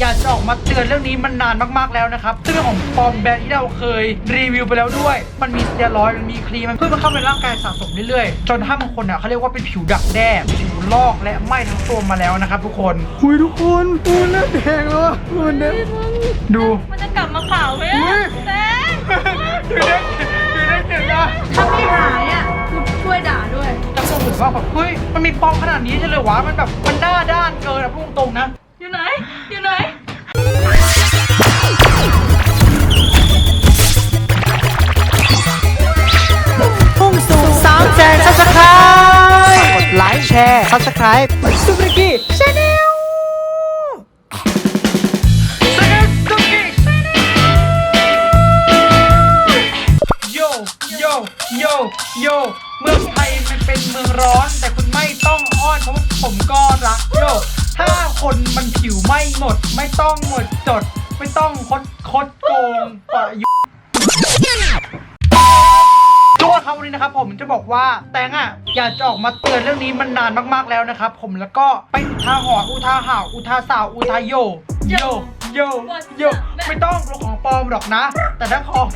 อยากจะออกมาเตือนเรื่องนี้มันนานมากๆแล้วนะครับซึ่งเรื่องของปลอมแบรนด์ที่เราเคยรีวิวไปแล้วด้วย มันมีสเตียรอยด์มันมีครีมมันเพื่อมันเข้าไปในร่างกายสะสมเรื่อยๆ จนถ้าบางคนเนี่ยเขาเรียกว่าเป็นผิวดักแด้ผิวลอกและไหม้ทั้งตัวมาแล้วนะครับทุกคนคุยทุกคนมันเริ่มแดงแล้วมันเริ่มดูมันจะกลับมาขาวไหมอุ๊อะยแซงดูได้ดูได้เห็นนะถ้าไม่หายอะคือช่วยด่าด้วยจะสงสัยว่าแบบเฮ้ยมันมีปลอมขนาดนี้ใช่เลยวะมันแบบมันด้าด้านเกินอะพูดตรงๆนะ อยู่ไหน อยู่ไหน พุ่งสู่สามแสนซับสไครต์กดไลค์แชร์ซับสไครต์สุบริกี้ชาแนลโยโยโยโยเมืองไทยมันเป็นเมืองร้อน แต่คุณไม่ต้องอ้อนเพราะผมก็รักโย ถ้าคนมันผิวไม่หมด ไม่ต้องหมดจด ไม่ต้องคดคดโกงปะยุทุกคนครับวันนี้นะครับผมจะบอกว่าแตงอะอยากจะออกมาเตือนเรื่องนี้มันนานมากๆแล้วนะครับ ผมแล้วก็ไปอุทาหรณ์อุทาหาวอุทาสาวอุทาโยโยโยโยไม่ต้องลงของปลอมหรอกนะ แต่ถ้าของ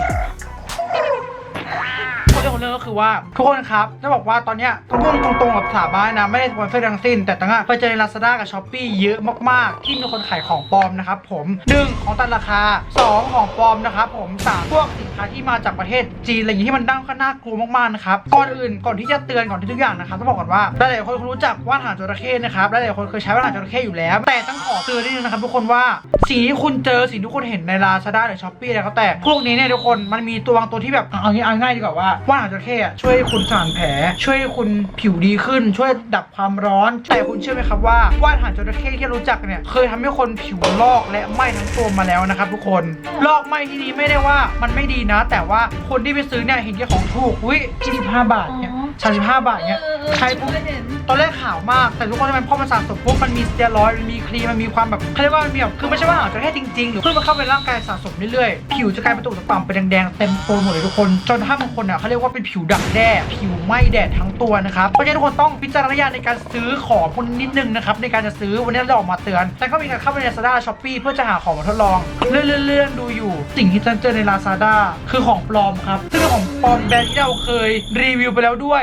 คนเรื่องของเรื่องก็คือว่าทุกคนครับจะบอกว่าตอนเนี้ยต้องพูดตรงๆกับสาบานนะไม่ได้สปอนเซอร์ทั้งสิ้น แต่ตั้งอะไปเจอใน Lazada กับ s h อ p e e เยอะมากๆ ที่มีคนขายของปลอมนะครับผม 1. ของตันราคา 2. ของปลอมนะครับผม 3. พวกสินค้าที่มาจากประเทศจีนอะไรอย่างนี้ที่มันดังก็น่ากลัวมากๆนะครับก่อนอื่นก่อนที่จะเตือนก่อนที่ทุกอย่างนะครับต้องบอกก่อนว่าหลายๆคนคงรู้จักว่านหางจระเข้นะครับหลายๆคนเคยใช้ว่านหางจระเข้อยู่แล้ว แต่ต้องขอเตือนนิดนึงนะครับทุกคนว่าสิ่งที่คุณเจอสิ่งที่คุณเห็นใน Lazada หรือ s h อ p e e อะไรก็แต่พวกนี้เนี่ยทุกคนมันมีตัวบางตัวที่แบบเอางเอาง่ายดีกว่าว่าว่านหางจระเข้อะช่วยให้คุณสมานแผล ช่วยให้คุณผิวดีขึ้น ช่วยดับความร้อน แต่คุณเชื่อไหมครับว่าว่านหางจระเข้ที่รู้จักเนี่ยเคยทำให้คนผิวลอกและไหม้ทั้งตัวมาแล้วนะครับ ทุกคน ลอกไหม้ที่นี้ไม่ได้ว่ามันไม่ดีนะ แต่ว่าคนที่ไปซื้อเนี่ยเห็นแค่ของถูกอุ้ย25บาทเนี่ยอ๋อ35บาทเนี่ย เออใช้ปุ๊บไม่เห็นตอนแรกขาวมาก แต่ทุกคนทำไมพอมันสะสมปุ๊บมันมีสเตียรอยด์มันมีครีมมันมีความแบบเขาเรียกว่ามันมีแบบคือไม่ใช่ว่าหางจระเข้จริงๆหรือเพื่อมันเข้าไปร่างกายสะสมเรื่อยๆผิวจะกลายเป็นตุ่มต่ำเป็นแดงๆเต็มตัวหมดเลยทุกคน จนถ้าบางคนอะเขาเรียกว่าเป็นผิวดักแด้ผิวไหม้แดดทั้งตัวนะครับเพราะฉะนั้นทุกคนต้องพิจารณาในการซื้อของพวกนี้นิดนึงนะครับในการจะซื้อวันนี้เราออกมาเตือนแต่ก็มีการเข้าไปใน Lazada Shopee เพื่อจะหาของมาทดลองเลื่อนๆๆดูอยู่สิ่งที่ฉันเจอใน Lazada คือของปลอมครับซึ่งเป็นของปลอมแบรนด์ที่เราเคยรีวิวไปแล้วด้วย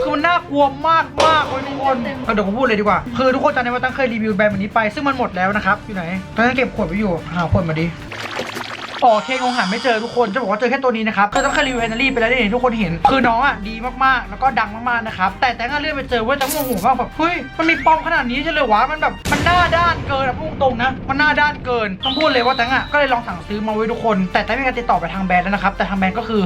คือมันน่ากลัวมากมากเลยทุกคนเอาเดี๋ยวผมพูดเลยดีกว่า คือทุกคนจำได้ว่าตั้งเคยรีวิวแบรนด์แบบนี้ไป ซึ่งมันหมดแล้วนะครับ อยู่ไหนตอนนั้นเก็บขวดไว้อยู่ หาขวดมาดิอ๋อเคคงหาไม่เจอทุกคน จะบอกว่าเจอแค่ตัวนี้นะครับคือต้องเคยรีวิวแฮนนารี่ไปแล้วนี่ทุกคนเห็น คือน้องอะดีมากๆ แล้วก็ดังมากๆนะครับ แต่แต่ก็เลื่อนไปเจอว่าจะงงหูว่าแบบ เฮ้ย มันมีปอมขนาดนี้ใช่เลยวะ มันแบบ มันหน้าด้านเกินอะพูดตรงนะ มันหน้าด้านเกิน ต้องพูดเลยว่าแต่งอะ ก็เลยลองสั่งซื้อมาไว้ทุกคน แต่แต่ไม่มีการติดต่อไปทางแบรนด์แล้วนะครับ แต่ทางแบรนด์ก็คือ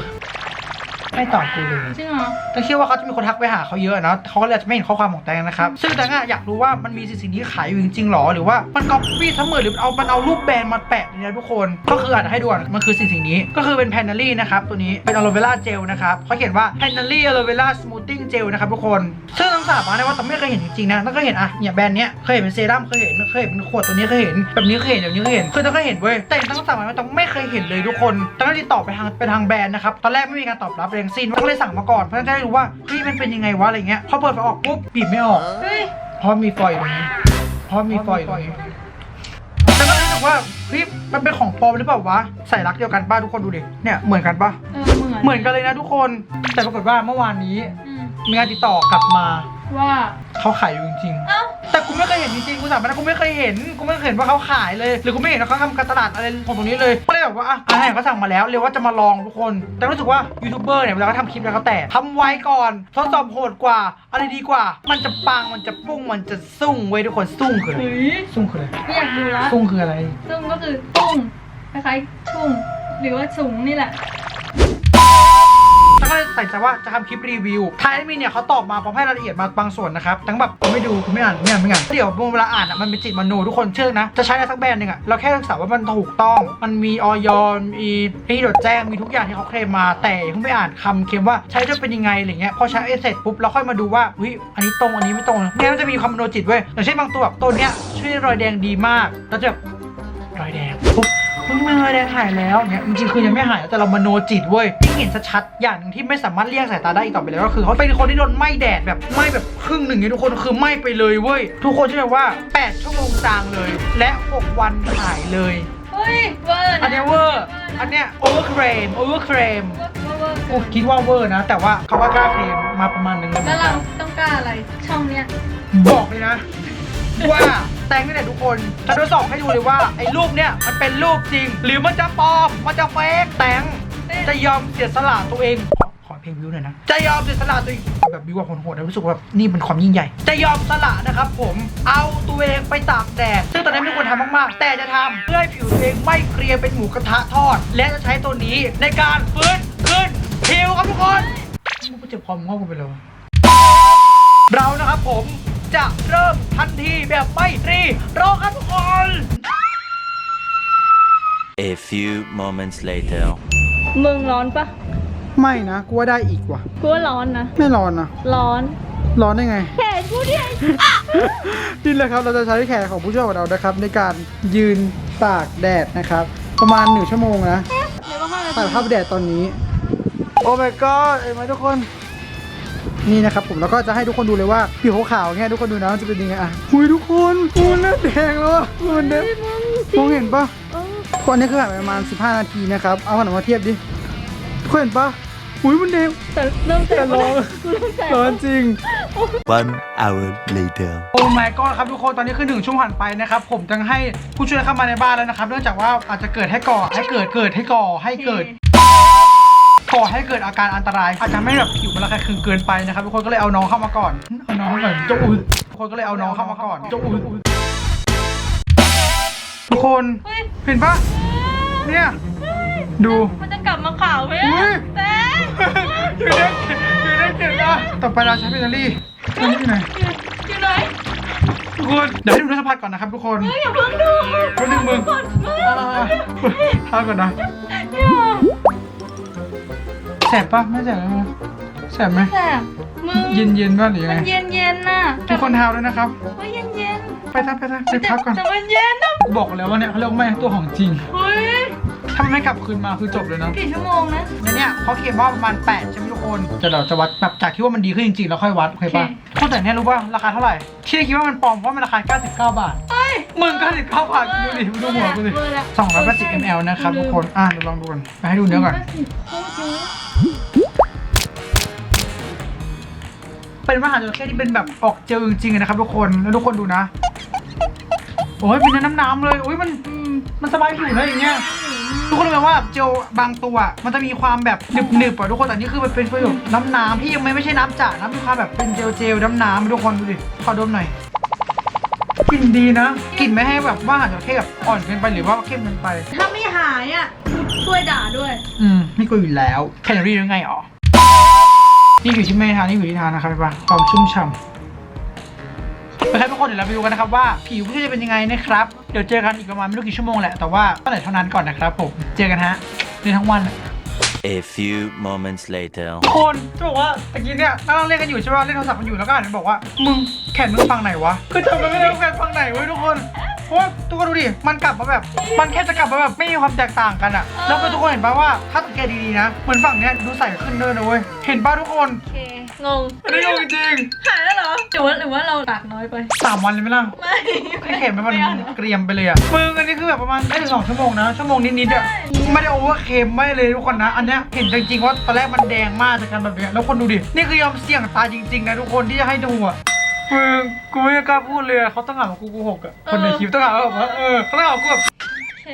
ไม่ตอบกูเลยจริงเหรอแต่คิดว่าเขาจะมีคนทักไปหาเขาเยอะนะเขาก็เลยจะไม่เห็นข้อความของแตงนะครับ ซึ่งแตงอะอยากรู้ว่ามันมีสิ่งนี้ขายอยู่จริงๆหรอ หรือว่ามันก๊อปปี้ทั้งหมดหรือเอามันเอารูปแบรนด์มาแปะเนี่ยทุกคน ก็คืออาจจะให้ดูก่อนมันคือสิ่งสิ่งนี้ ก็คือเป็นแพนนารี่นะครับตัวนี้ เป็นอะโลเวล่าเจลนะครับเขาเขียนว่าแพนนารี่อะโลเวล่าสมูทติ้งเจลนะครับทุกคน ซึ่งต้องสาบานได้ว่าแต่ไม่เคยเห็นจริงๆนะต้องเคยเห็นอะเนี่ยแบรนด์เนี้ยเคยเห็นเป็นเซรั่มเคยเห็นเคยเห็นเป็นขวดตัวนี้เคยเห็นแบบนี้เคยเห็นแบบนี้เคยเห็นคือต้องเคยเห็นเว้ยแต่ต้องสาบานว่าต้องไม่เคยเห็นเลยทุกคนต้องติดต่อไปทางไปทางแบรนด์นะครับตอนแรกไม่มีการตอบรับเลยทั้งสิ้นก็เลยสั่งมาก่อนเพื่อจะได้รู้ว่าเฮ้ยมันเป็นยังไงวะอะไรเงี้ยพอเปิดฝาออกปุ๊บบีบไม่ออกเฮ้ยเพราะมีฟอยล์อยู่ตรงนี้เพราะมีฟอยล์อยู่ตรงนี้แต่ก็รู้สึกว่าเฮ้ยมันเป็นของปลอมหรือเปล่าวะใส่รักเดียวกันป้าทุกคนดูดิเนี่ยเหมือนกันปะเออเหมือนเหมือนกันเลยนะทุกคนแต่ปรากฏว่าเมื่อวานนี้อืมมีการติดต่อกลับมา ว่าเขาขายอยู่จริงเอ้าๆแต่กูไม่เคยเห็นจริงๆ กูสาบานนะกูไม่เคยเห็น กูไม่เคยเห็นว่าเขาขายเลย หรือกูไม่เห็นว่าเขาทำการตลาดอะไรของตรงนี้เลย ก็เลยแบบว่าอะอาหารเขาสั่งมาแล้ว เรียกว่าจะมาลองทุกคน แต่รู้สึกว่ายูทูบเบอร์เนี่ยเวลาเขาทำคลิปแล้วเขาแต่ทำไว้ก่อน ทดสอบโหดกว่า อะไรดีกว่า มันจะปัง มันจะปุ้ง มันจะซุ่งเว้ยทุกคน ซุ่งคืออะไรเฮ้ยซุ่งคืออะไรไม่อยากดูละซุ่งคืออะไรซึ่งก็คือตุ้งคล้ายๆทุ่งหรือว่าสูงนี่แหละ แล้วก็ใส่ใจว่าจะทำคลิปรีวิวท้ายแอดมินเนี่ยเขาตอบมาพร้อมให้รายละเอียดมาบางส่วนนะครับทั้งแบบไม่ดูไม่อ่านไม่อ่านไม่อ่านเดี๋ยวเวลาอ่านอะมันเป็นจิตมโนทุกคนเชื่อนะจะใช้อะไรสักแบรนด์หนึ่งอะเราแค่ศึกษาว่ามันถูกต้อง มันมีออยมีที่จดแจ้งมีทุกอย่างที่เขาเคลมมาแต่อย่าเพิ่งไปอ่านคำเคลมว่าใช้จะเป็นยังไงอะไรเงี้ยพอใช้เสร็จปุ๊บเราค่อยมาดูว่าวิอันนี้ตรงอันนี้ไม่ตรงเนี่ยมันจะมีความมโนจิตเว้ยอย่างเช่นบางตัวแบบตัวเนี้ยช่วยรอยแดงดีมากแล้วจะแบบรอยแดงปุ๊บ เพิ่งมือแดงหายแล้วเนี่ยจริงๆคือยังไม่หายแต่เรามโนจิตเว้ยที่เห็นชัดๆอย่างหนึ่งที่ไม่สามารถเลี่ยงสายตาได้อีกต่อไปแล้วก็คือเขาเป็นคนที่โดนไหม้แดดแบบไหม้แบบครึ่งหนึ่งเนี่ยทุกคนคือไหม้ไปเลยเว้ยทุกคนเชื่อไหมว่า 8 ชั่วโมงจางเลย และ 6 วันหายเลย เฮ้ยเวอร์นะอันเนี้ยเวอร์อันเนี้ยโอเวอร์เครมโอเวอร์เครมเวอร์เวอร์เวอร์โอ้คิดว่าเวอร์นะ แต่ว่าเขาก็กล้าเคลมมาประมาณหนึงแล้วเหมืแล้อวนกัเรานต้องกล้าอะไรช่องเนี้ยบอกเลยนะ ว่าแตงนี่แหละทุกคนจะทดสอบให้ดูเลยว่าไอ้รูปเนี่ยมันเป็นรูปจริง หรือมันจะปลอมมันจะเฟกแตงจะยอมเสียสละตัวเองขอขอเพลงวิวหน่อยนะจะยอมเสียสละตัวเองเอาแบบวิวแบบโหดๆนะรู้สึกว่านี่เป็นความยิ่งใหญ่ จะยอมสละนะครับผมเอาตัวเองไปตากแดดซึ่งตอนนี้ไม่ควรทำมากๆ แต่จะทำเพื่อให้ผิวตัวเองไม่เกรียมเป็นหมูกระทะทอด และจะใช้ตัวนี้ในการฟื้นขึ้นผิวครับทุกคนมันก็เจ็บคอมงอกไปเลยเรานะครับผม จะเริ่มทันทีแบบไม่รีรอครับทุกคน A few moments later. มึงร้อนปะไม่นะกูว่าได้อีกว่ะ กูว่าร้อนนะ ไม่ร้อนนะ ร้อน ร้อนได้ไง แขนกูเนี่ยนี่แหละครับ เราจะใช้แขนของผู้ช่วยของเรานะครับ ในการยืนตากแดดนะครับ ประมาณหนึ่งชั่วโมงนะเดี๋ยวมาห้องตากภาพแดดตอนนี้ โอ้ my god เห็นไหมทุกคน นี่นะครับผมแล้วก็จะให้ทุกคนดูเลยว่าผิวขาวๆเนี่ยทุกคนดูนะมันจะเป็นยังไงอะหุยทุกคนมันเริ่มแดงแล้วอะมันแดงมองเห็นปะคนนี้คือผ่านไปประมาณ 15 นาทีนะครับเอาขนมมาเทียบดิทุกคนเห็นปะหุยมันแดงแต่เริ่มแสบร้อนกูเริ่มแสบร้อนจริง One hour later. โอ้ my god ครับทุกคนตอนนี้คือหนึ่งชั่วโมงผ่านไปนะครับ ผมจะให้ผู้ช่วยเข้ามาในบ้านแล้วนะครับ เนื่องจากว่าอาจจะเกิดให้ก่อให้เกิดเกิดให้ก่อให้เกิด ก่อให้เกิดอาการอันตราย อาจจะไม่แบบผิวมันระคายเคืองเกินไปนะครับทุกคนก็เลยเอาน้องเข้ามาก่อนเอาน้องเข้ามาก่อนเจ้าอุ้ยทุกคนก็เลยเอาน้องเข้ามาก่อนเจ้าอุ้ยทุกคนเฮ้ย เห็นปะเนี่ยดู มันจะกลับมาขาวไหมอุ๊ยอะแตงอยู่ได้อยู่ได้เก่งนะต่อไปเราใช้แบตเตอรี่อันนี้อยู่ไหนอยู่ไหนทุกคนเดี๋ยวให้ดูเนื้อสัมผัสก่อนนะครับทุกคน เฮ้ยอย่าเพิ่งดูแป๊บนึงมึง ก่อนมึงอ่าทาก่อนนะ เนี่ย แสบปะไม่แสบนะแสบไหมแสบมึงเย็นเย็นๆป่ะหรือยังมัไงนเย็นเย็นๆน่ะทุกคนทาด้วยนะครับ เฮ้ยเย็นเย็นไปทักไปทักไปพักก่อนแต่มันเย็นนะกูบอกแล้วว่าเนี่ยเขาเรียกว่าแม่ตัวของจริง เฮ้ยถ้ามันไม่กลับคืนมาคือจบเลยนะ กี่ชั่วโมงนะในเนี่ยเขาเขียนว่าประมาณ 8 ใช่ไหมทุกคนจะเราจะวัดแบบจากที่ว่ามันดีขึ้นจริงๆ แล้วค่อยวัดโอเคป่ะโอเค คนแต่เนี่ยรู้ป่ะราคาเท่าไหร่ ที่คิดว่ามันปลอมเพราะมันราคา 99 บาทเฮ้ย มึง99บาทดูดิดูหัวกูดิเบอร์ละ280 ml นะครับทุกคน อะเดี๋ยวลองดูกันไปให้ดูเนื้อก่อนโคตรเยอะเป็นมหาจระเข้ที่เป็นแบบออกเจลจริงๆนะครับทุกคน แล้วทุกคนดูนะ โอ้ยเป็นเนื้อน้ำๆเลย โอ้ยมันมันสบายผิวนะอย่างเงี้ย ทุกคนรู้ไหมว่าเจลบางตัว มันจะมีความแบบหนึบๆอะทุกคนแต่นี่คือมันเป็นฟีลแบบน้ำๆที่ยังไม่ไม่ใช่น้ำจ๋านะมีความแบบเป็นเจลเจลๆน้ำๆทุกคนดูดิขอดมหน่อย กลิ่นดีนะกลิ่นไม่ให้แบบว่าอาหารจระเข้แบบอ่อนเกินไปหรือว่าเข้มเกินไป ถ้าไม่หายอะช่วยด่าด้วย อืมไม่กลัวอยู่แล้วแคลอรี่ยังไงอ๋อนี่อยู่ที่ไม่ทานนี่อยู่ที่ทานนะครับพี่ปะความชุ่มฉ่ำโอเคทุกคนเดี๋ยวเราไปดูกันนะครับว่าผิวผู้ชายจะเป็นยังไงนะครับ เดี๋ยวเจอกันอีกประมาณไม่รู้กี่ชั่วโมงแหละแต่ว่าก็ไหนเท่านั้นก่อนนะครับผมเจอกันฮะในทั้งวัน A few moments later. ทุกคนจะบอกว่าตะกี้เนี่ยนั่งเล่นกันอยู่ใช่ป่ะเล่นโทรศัพท์กันอยู่แล้วก็อ่านบอกว่า มึงแขนมึงฟังไหนวะ คือจำไม่ได้ว่าแขนฟังไหนเว้ยทุกคน เพราะว่าทุกคนดูดิ มันกลับมาแบบ มันแค่จะกลับมาแบบไม่มีความแตกต่างกันอะแล้วก็ทุกคนเห็นป่ะว่าถ้าสังเกตดีๆนะ เหมือนฝั่งเนี้ยดูใสขึ้นเดินนะเว้ย เห็นป่ะทุกคนโอเคงงอันนี้งงจริงหายแล้วเหรอหรือว่าหรือว่าเราปากน้อยไปสามวันเลยไหมล่ะ ไม่แค่เข็มมันไอาเหรอเกรียมไปเลยอะมึงอันนี้คือแบบประมาณไม่ถึงสองชั่วโมงนะ ชั่วโมงนิดๆอะใช่ไม่ได้โอเวอร์เค็มไม่เลยทุกคนนะ อันเนี้ยเห็นจริงๆว่าตอนแรกมันแดงมากจากการแบบเนี้ยแล้วคนดูดิ นี่คือยอมเสี่ยงตายจริงๆนะทุกคนที่จะให้ดูอะ มึงกูไม่กล้าพูดเลยอะเขาต้องหาว่ากูโกหกอะคนในคลิปต้องหาว่าแบบว่าเออเขาต้องหาว่ากูแบบ โอเค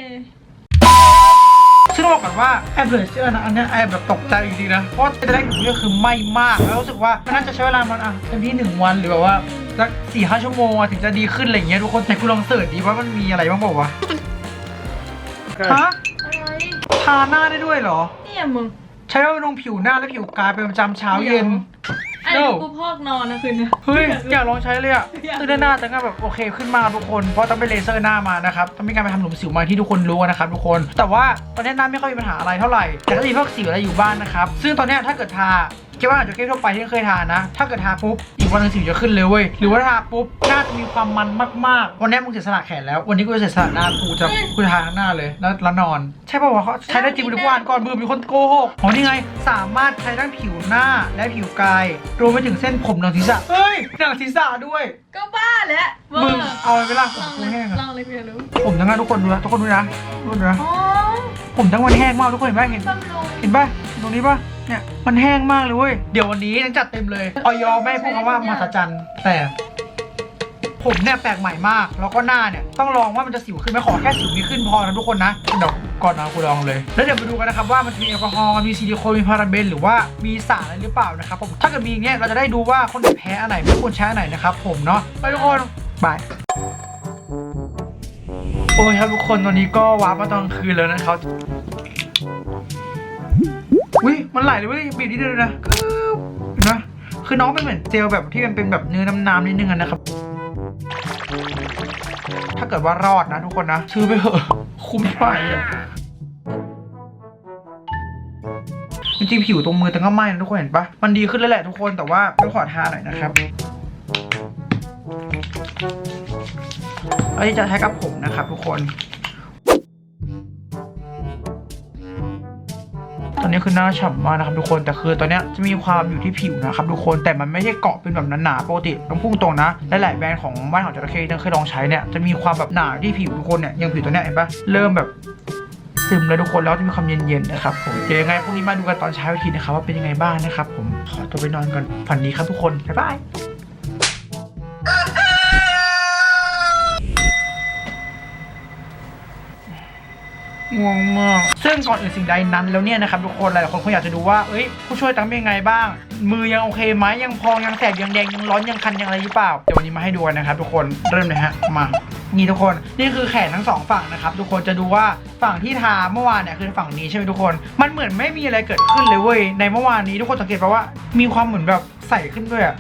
ซึ่งต้องบอกก่อนว่าแอบเหลือเชื่อนะอันเนี้ยแอบแบบตกใจจริงๆนะ เพราะตอนแรกหนูก็คือไหม้มาก แล้วรู้สึกว่ามันน่าจะใช้เวลามันอะเต็มที่หนึ่งวันหรือแบบว่าสักสี่ห้าชั่วโมงอะถึงจะดีขึ้นอะไรอย่างเงี้ยทุกคนแต่กูลองเสิร์ชดีว่ามันมีอะไรบ้างบอกว่าวะฮะอะไรทาหน้าได้ด้วยเหรอ เนี่ยมึง ใช้ว่าลงผิวหน้าและผิวกายเป็นประจำเช้าเย็น ไอ้ No กูพอกนอนนะคืนนี้ เฮ้ยอยากลองใช้เลยอะอยาก คือหน้าแต่ก็แบบโอเคขึ้นมากทุกคน เพราะต้องไปเลเซอร์หน้ามานะครับ ต้องมีการไปทำหลุมสิวมาที่ทุกคนรู้นะครับทุกคน แต่ว่าตอนนี้หน้าไม่ค่อยมีปัญหาอะไรเท่าไหร่ แต่ก็มีพวกสิวอะไรอยู่บ้างนะครับ ซึ่งตอนเนี้ยถ้าเกิดทา คิดว่าอาจจะแค่ทั่วไปที่เคยทานนะ ถ้าเกิดทาปุ๊บอีกวันหนึงสิวจะขึ้นเลยเว้ยหรือว่าทาปุ๊บหน้าจะมีความมันมากๆวันนี้มึงเสียสละแขนแล้ว วันนี้กูจะเสียสละหน้ากูจะกูจะทาทั้งหน้าเลยแล้วแล้วนอน ใช่ป่าววะเขาใช้ได้จริงหรือว่าอ่านก่อนมือมีคนโกหกอ๋อนี่ไง สามารถใช้ทั้งผิวหน้าและผิวกายรวมไปถึงเส้นผมหนังศีรษะเฮ้ยหนังศีรษะด้วยก็บ้าแล้วเวอมึงร์เอาไปเวลาผลมองกูเลยแห้งลอะองเลยเพื่อรู้ผมทั้งนั้นทุกคนดูนะทุกคนดูนะทุกคนดูนะอ๋อผมทั้งวันแห้งมากทุกคนเห็นไหมเห็น บำรุงเห็นป่ะตรงนี้ป่ะ เนี่ยมันแห้งมากเลยเว้ย เดี๋ยววันนี้ยังจัดเต็มเลยออยไม่พูดคำว่ามหัศจรรย์แต่ ผมเนี่ยแปลกใหม่มาก แล้วก็หน้าเนี่ยต้องลองว่ามันจะสิวขึ้นไหมขอแค่สิวมีขึ้นพอนะทุกคนนะเดี๋ยวก่อนนะกูลองเลย แล้วเดี๋ยวมาดูกันนะครับว่ามันมีแอลกอฮอล์มีซิลิโคนมีพาราเบน หรือว่ามีสารอะไรหรือเปล่านะครับผมถ้าเกิดมีอย่างเงี้ยเราจะได้ดูว่าคนไหนแพ้อันไหนไม่ควรใช้อันไหนนะครับผมเนาะไปทุกคนบายโอ้ยครับทุกคนตอนนี้ก็วาร์ปมาตอนคืนแล้วนะครับ อุ้ยมันไหลเลยเว้ยบีบนิดเดียวนะกึ๊บเห็นไหมคือน้องเป็นเหมือนเจลแบบที่มันเป็นแบบเนื้อน้ำๆนิดนึงอะนะครับ ถ้าเกิดว่ารอดนะทุกคนนะซื้อไปเถอะคุ้มไปอะจริงๆผิวตรงมือแต่ก็ไหม้นะทุกคนเห็นปะมันดีขึ้นแล้วแหละทุกคนแต่ว่าต้องขอทาหน่อยนะครับอันนี้จะใช้กับผมนะครับทุกคน ตอนนี้คือหน้าฉ่ำมากนะครับทุกคนแต่คือตอนนี้จะมีความอยู่ที่ผิวนะครับทุกคนแต่มันไม่ใช่เกาะเป็นแบบหนาๆปกติต้องพุ่งตรงนะหลายๆแบรนด์ของบ้านของจระเข้ที่เคยลองใช้เนี่ยจะมีความแบบหนาที่ผิวทุกคนเนี่ยอยังผิวตัวเนี้ยเห็นปะเริ่มแบบซึมแล้วทุกคนแล้วจะมีความเย็นๆนะครับผมเดี๋ยวยังไงพรุ่งนี้มาดูกันตอนเช้าอีกทีนะครับว่าเป็นยังไงบ้างนะครับผมขอตัวไปนอนก่อนฝันดีครับทุกคนบ๊ายบาย งงมาก ซึ่งก่อนอื่นสิ่งใดนั้นแล้วเนี่ยนะครับทุกคนหลายๆคนคงอยากจะดูว่า เอ้ยผู้ช่วยตั้งเป็นยังไงบ้าง มือยังโอเคไหมยังพองยังแสบยังแดงยังร้อนยังคันยังอะไรหรือเปล่า เดี๋ยววันนี้มาให้ดูกันนะครับทุกคนเริ่มเลยฮะมานี่ทุกคนนี่คือแขนทั้งสองฝั่งนะครับทุกคนจะดูว่าฝั่งที่ทาเมื่อวานเนี่ยคือฝั่งนี้ใช่ไหมทุกคน มันเหมือนไม่มีอะไรเกิดขึ้นเลยเว้ยในเมื่อวานนี้ทุกคนสังเกตป่าว่า มีความเหมือนแบบใสขึ้นด้วยอะ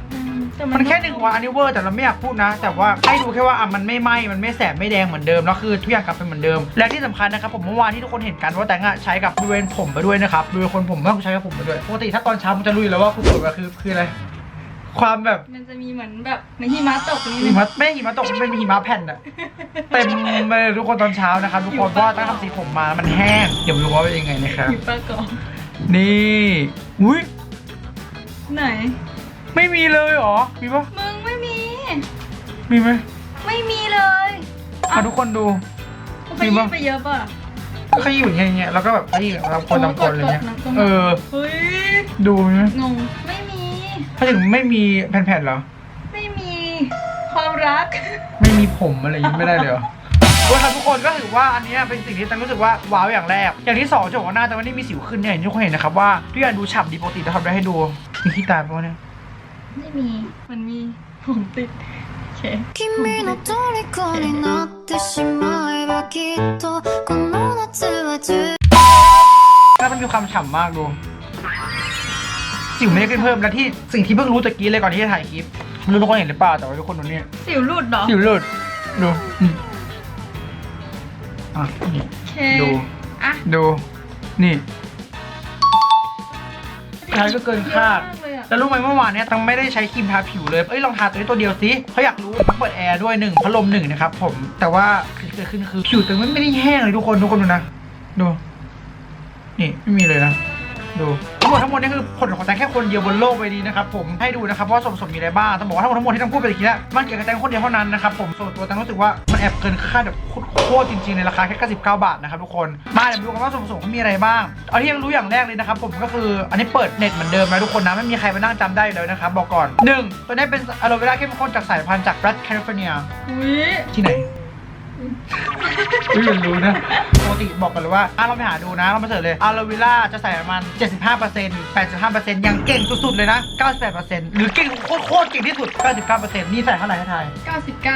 แต่มันแค่หนึ่งวันอันนี้เวอร์แต่เราไม่อยากพูดนะ แต่ว่าให้ดูแค่ว่าอะมันไม่ไหม้มันไม่แสบไม่แดงเหมือนเดิมแล้วคือทุกอย่างกลับเป็นเหมือนเดิม และที่สำคัญนะครับผมเมื่อวานที่ทุกคนเห็นกันว่าแต่งอะใช้กับบริเวณผมไปด้วยนะครับบริเวณคนผมไม่ต้องใช้กับผมไปด้วยปกติถ้าตอนเช้ามันจะรู้อยู่แล้วว่าคุณปวดก็คือคืออะไรความแบบมันจะมีเหมือนแบบเหมือนหิมะตกนี่หิมะไม่หิมะตกมันเป็นหิมะแผ่นอะเต็มเลยทุกคนตอนเช้านะครับทุกคนเพราะว่าตั้งทำสีผมมาแล้วมันแห้งเดี๋ยวมาดูว่าเป็นยังไงนะครับหิมะก่อนนี่อุ้ยไหน ไม่มีเลยเหรอ มีปะมึงไม่มี มีไหมไม่มีเลยอะทุกคนดูกูไปยิ่งไปเยอะป่ะ ก็ขยี้อยู่อย่างเงี้ยแล้วก็แบบขยี้แบบเราคนทำคนอะไรเงี้ยกดๆนะเออ เฮ้ย ดูไหมงง ไม่มี ถ้าถึงไม่มีแผ่นๆเหรอ ไม่มีความรัก ไม่มีผมอะไรอย่างงี้ไม่ได้เลยเหรอโอ้ยครับทุกคนก็ถือว่าอันเนี้ยเป็นสิ่งที่ตังรู้สึกว่าว้าวอย่างแรก อย่างที่สองจะบอกว่าหน้าแต่ว่านี่มีสิวขึ้นเนี่ยอย่างที่ทุกคนเห็นนะครับว่าทุกอย่างดูฉ่ำดีปกติจะทำได้ให้ดูมีขี้ตาปะวะเนี่ย ไม่มี มันมีผมติดโอเค 君の虜になってしまえばきっとこの夏は充 หน้ามันมีความฉ่ำมากดู สิวไม่ได้ขึ้นเพิ่มและที่สิ่งที่เพิ่งรู้ตะกี้เลยก่อนที่จะถ่ายคลิปไม่รู้ทุกคนเห็นหรือเปล่าแต่ว่าทุกคนดูเนี่ย สิวหลุดเหรอ สิวหลุดดูนี่อ่ะนี่ โอเค ดู อ่ะ ดู นี่ใช้ก็เกินคาด เยอะมกเลยแล้วรู้ไหมเมื่อวานเนี้ยตังไม่ได้ใช้ครีมทาผิวเลยเอ้ยลองทาตัวนี้ตัวเดียวสิเขาอยากรู้ต้องเปิดแอร์ด้วยหนึ่งพัดลมหนึ่งนะครับผมแต่ว่าเกิดขึ้นคือผิวตังไม่ได้แห้งเลยทุกคนทุกคนดูนะดูนี่ไม่มีเลยนะดู หมดทั้งหมดนี่คือผลของแตงแค่คนเดียวบนโลกใบนี้นะครับผมให้ดูนะครับว่าส่วนผสมมีอะไรบ้างต้องบอกว่าทั้งหมดทั้งหมดที่ต้องพูดไปตะกี้แล้วมันเกี่ยวกับแตงคนเดียวเท่านั้นนะครับผมส่วนตัวแตงรู้สึกว่ามันแอบเกินค่าแบบโคตรจริงๆในราคาแค่99บาทนะครับทุกคนมาเดี๋ยวมาดูกันว่าส่วนผสมเขามีอะไรบ้าง เอาที่ยังรู้อย่างแรกเลยนะครับผมก็คืออันนี้เปิดเน็ตเหมือนเดิมนะทุกคนนะไม่มีใครมานั่งจำได้อยู่แล้วนะครับบอกก่อนหนึ่งตัวนี้เป็นอะโลเวราเข้มข้นจากสายพันธุ์จากรัฐแคลิฟอร์เนียอุ้ยที่ไหน ไม่รู้รู้นะปกติบอกกันเลยว่าอะเราไปหาดูนะ เรามาเสิร์ชเลยอะโลเวล่าจะใส่ประมาณ 75% 85%ยังเก่งสุดๆเลยนะ 98%หรือเก่งโคตรๆเก่งที่สุด 99%นี่ใส่เท่าไหร่ให้ทาย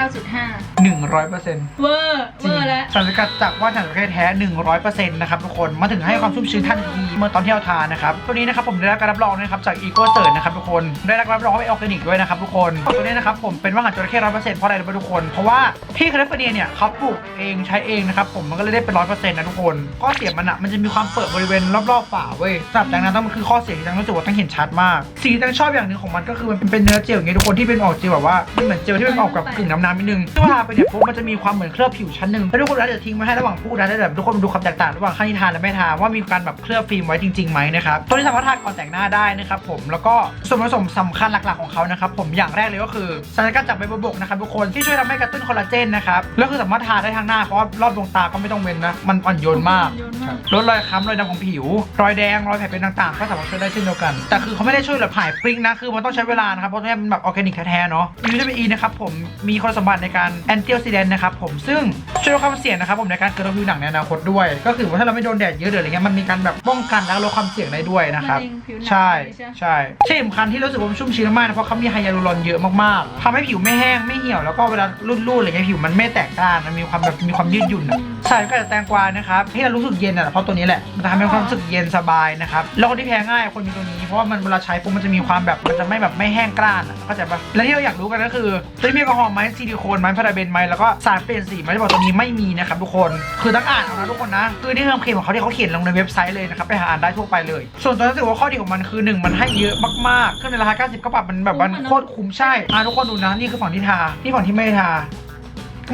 99.5 100%เวอร์เวอร์แล้ว สารสกัดจากว่านหางจระเข้แท้ 100%นะครับทุกคน มาถึงให้ความชุ่มชื้นทันทีเมื่อตอนที่เราทานนะครับ ตัวนี้นะครับผมได้รับการรับรองนะครับจากอีโกเซิร์นะครับทุกคน ได้รับการรับรองว่าเป็นออร์แกนิกด้วยนะครับทุกคน ตัวนี้นะครับผมเป็นว่านหางจระเข้ร้อยเปอร์เซ็นต์เพราะอะไรรู้ไหมทุกคน เพราะว่าที่แคลิฟอร์เนียเนี่ยเขาปลูกเองใช้เองนะครับผมมันก็เลยได้เป็นร้อยเปอร์เซ็นต์นะทุกคน ข้อเสียมันอะมันจะมีความเปิดบริเวณรอบๆฝาเว้ยสำหรับดังนั้นต้องมันคือข้อเสียที่ดังรู้สึกว่าต้องเห็นชัดมากสิ่งที่ดังชอบอย่างหนึ่งของมันก็คือมันเป็นเนื้อเจลอย่างเงี้ยทุกคนที่เป็นออกเจลแบบว่ามันเหมือนเจลที่มันออกกับกึ่งน้ำน้ำนิดนึงซึ่เวลาไปเนี่ยปุ๊บมันจะมีความเหมือนเคลือบผิวชั้นหนึ่งแล้วทุกคนแล้วเดี๋ยวทิ้งไว้ให้ระหว่างพูดนะแล้วเดี๋ยวทุกคนดูความแตกต่างระหว่างข้างที่ทานและไม่ทานว่ามีการแบบเคลือบฟิล์มไว้จริงๆไหมนะครับตัวนี้สามารถทานก่อนแต่งหน้าได้นะครับผมแล้วก็ส่วนผสมสำคัญหลักๆของเขานะครับผมอย่างแรกเลยก็คือสารสกัดจากใบบัวบกนะครับทุกคนที่ช่วยทำให้กระตุ้นคอลลาเจนนะครับแล้วคือสามารถทานได้ทั้งหน้าเพราะว่ารอบดวงตาก็ไม่ต้องเว้นนะ มันอ่อนโยนมาก โยนมาก ลดรอยค้ำรอยดำของผิว รอยแดง รอยแผลเป็นต่างๆ ก็สามารถช่วยได้เช่นเดียวกัน แต่คือเขาไม่ได้ช่วยแบบหายปริ้งนะ คือมันต้องใช้เวลานะครับ เพราะนี่มันแบบออร์แกนิกแท้ๆเนาะมีวิตามินอีนะครับผม มีคุณสมบัติในการแอนตี้ออกซิแดนต์นะครับผม ซึ่งช่วยลดความเสี่ยงนะครับผมในการเกิดโรคผิวหนังในอนาคตด้วย ก็คือว่าถ้าเราไม่โดนแดดเยอะหรืออะไรเงี้ย มันมีการแบบป้องกันและลดความเสี่ยงได้ด้วยนะครับ มะเร็งผิวหนังใช่ใช่ไหม ใช่ที่สำคัญที่รู้สึกว่ามันชุ่มชื้นมากนะเพราะเขามีไฮยาลูรอนเยอะมากๆทำให้ผิวไม่แห้งไม่เหี่ยวแล้วก็เวลารูดๆอะไรเงี้ยผิวมันไม่แตกด้านมันมีความแบบมีความยืดหยุ่นอะสารสกัดจากแตงกวานะครับที่เรารู้สึกเย็นอะเพราะตัวนี้แหละมันจะทำให้ความรู้สึกเย็นสบายนะครับแล้วคนที่แพ้ง่ายคนมีตัวนี้เพราะว่ามันเวลาใช้ปุ๊บมันจะมีความแบบมันจะไม่แบบไม่แห้งกร้านอะเข้าใจปะและที่เราอยากรู้กันก็คือตัวนี้มีแอลกอฮอล์ไหมซิลิโคนไหมพาราเบนไหมแล้วก็สารเปลี่ยนสีไหมที่บอกตัวนี้ไม่มีนะครับทุกคนคือต้องอ่านเอานะทุกคนนะคือนี่คือเคลมของเขาที่เขาเขียนลงในเว็บไซต์เลยนะครับไปหาอ่านได้ทั่วไปเลย ส่วนตัวรู้สึกว่าข้อดีของมันคือหนึ่งมันให้เยอะมากๆขึ้นในราคา90ก็ปรับมันแบบมันโคตรคุ้มใช่อะทุกคนดูนะนี่คือฝั่งที่ทาที่ฝั่งที่ไม่ทา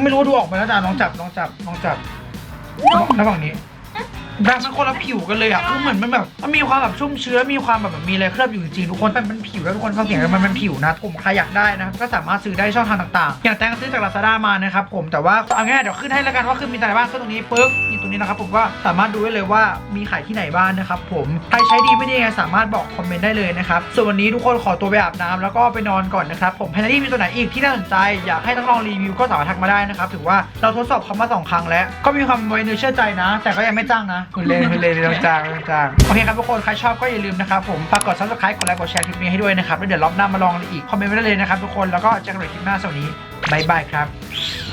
ไม่รู้ว่าดูออกไหมแล้วจ้าลองจับลองจับลองจับระหว่างนี้แบบมันคนละผิวกันเลยอะคือเหมือนมันแบบมันมีความแบบชุ่มเชื้อมีความแบบมีอะไรเคลือบอยู่จริงทุกคนมันเป็นผิวแล้วทุกคนเขาเสียงมันเป็นผิวนะผมใครอยากได้นะก็สามารถซื้อได้ช่องทางต่างๆ อย่างแตงซื้อจากลาซาด้ามานะครับผมแต่ว่าเอาง่ายเดี๋ยวขึ้นให้แล้วกันว่าขึ้นมีอะไรบ้างขึ้นตรงนี้ปึ๊บ นี้นะครับผมก็สามารถดูได้เลยว่ามีขายที่ไหนบ้างนะครับผมใครใช้ดีไม่ดียังไงสามารถบอกคอมเมนต์ได้เลยนะครับส่วนวันนี้ทุกคนขอตัวไปอาบน้ำแล้วก็ไปนอนก่อนนะครับผมแพนดี้มีตัวไหนอีกที่น่าสนใจ อยากให้ต้องลองรีวิวก็สามารถทักมาได้นะครับถือว่าเราทดสอบเขามาสองครั้งแล้ว ก็มีความไว้เนื้อเชื่อใจนะ แต่ก็ยังไม่จ้างนะคุณเลนคุณเลนไม่จ้างไม่จ้างโอเคครับทุกคนใครชอบก็อย่าลืมนะครับผมฝากกด subscribe กดไลค์กดแชร์คลิปนี้ให้ด้วยนะครับแล้วเดี๋ยวรอบหน้ามาลองอีกคอมเมนต์ไว้ได้เลยนะครับทุกคนแล้วก็เจอกันใหม่คลิปหน้าสวัสดีบายบายครับ